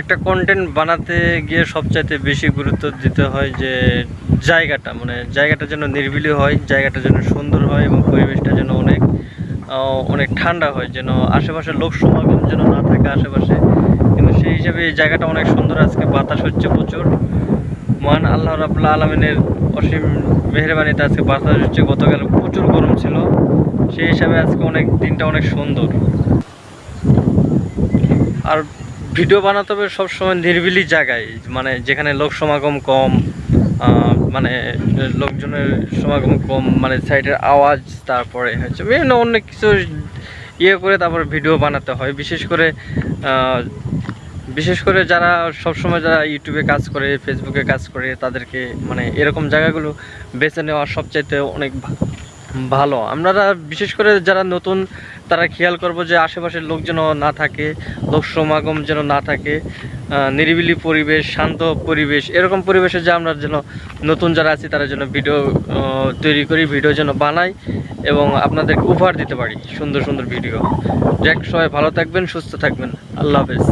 একটা কন্টেন্ট বানাতে গিয়ে সবচাইতে বেশি গুরুত্ব দিতে হয় যে জায়গাটা মানে জায়গাটা যেন নিরিবিলি হয়, জায়গাটা যেন সুন্দর হয় এবং পরিবেশটা যেন অনেক অনেক ঠান্ডা হয়, যেন আশেপাশে লোক সমাগম যেন না থাকে আশেপাশে। কিন্তু সেই হিসাবে এই জায়গাটা অনেক সুন্দর, আজকে বাতাস হচ্ছে প্রচুর। মহান আল্লাহ রাবুল্লাহ আলমিনের অসীম মেহরবানিতে আজকে বাতাস হচ্ছে, গতকাল প্রচুর গরম ছিল। সেই হিসাবে আজকে অনেক দিনটা অনেক সুন্দর। আর ভিডিও বানাতে হবে সবসময় নিরিবিলি জায়গায় মানে যেখানে লোক সমাগম কম মানে লোকজনের সমাগম কম মানে সাইডের আওয়াজ, তারপরে হচ্ছে বিভিন্ন অনেক কিছু ইয়ে করে তারপরে ভিডিও বানাতে হয়। বিশেষ করে বিশেষ করে যারা সবসময় যারা ইউটিউবে কাজ করে ফেসবুকে কাজ করে, তাদেরকে মানে এরকম জায়গাগুলো বেছে নেওয়া সবচাইতে অনেক ভালো। আমরা বিশেষ করে যারা নতুন, তারা খেয়াল করব যে আশেপাশের লোক যেন না থাকে, লোক সমাগম যেন না থাকে নিরিবিলি পরিবেশ, শান্ত পরিবেশ, এরকম পরিবেশে যে আমরা যেন নতুন যারা আছি, তারা যেন ভিডিও তৈরি করি, ভিডিও যেন বানাই এবং আপনাদেরকে উপহার দিতে পারি সুন্দর সুন্দর ভিডিও। যাক, সবাই ভালো থাকবেন, সুস্থ থাকবেন। আল্লাহ হাফেজ।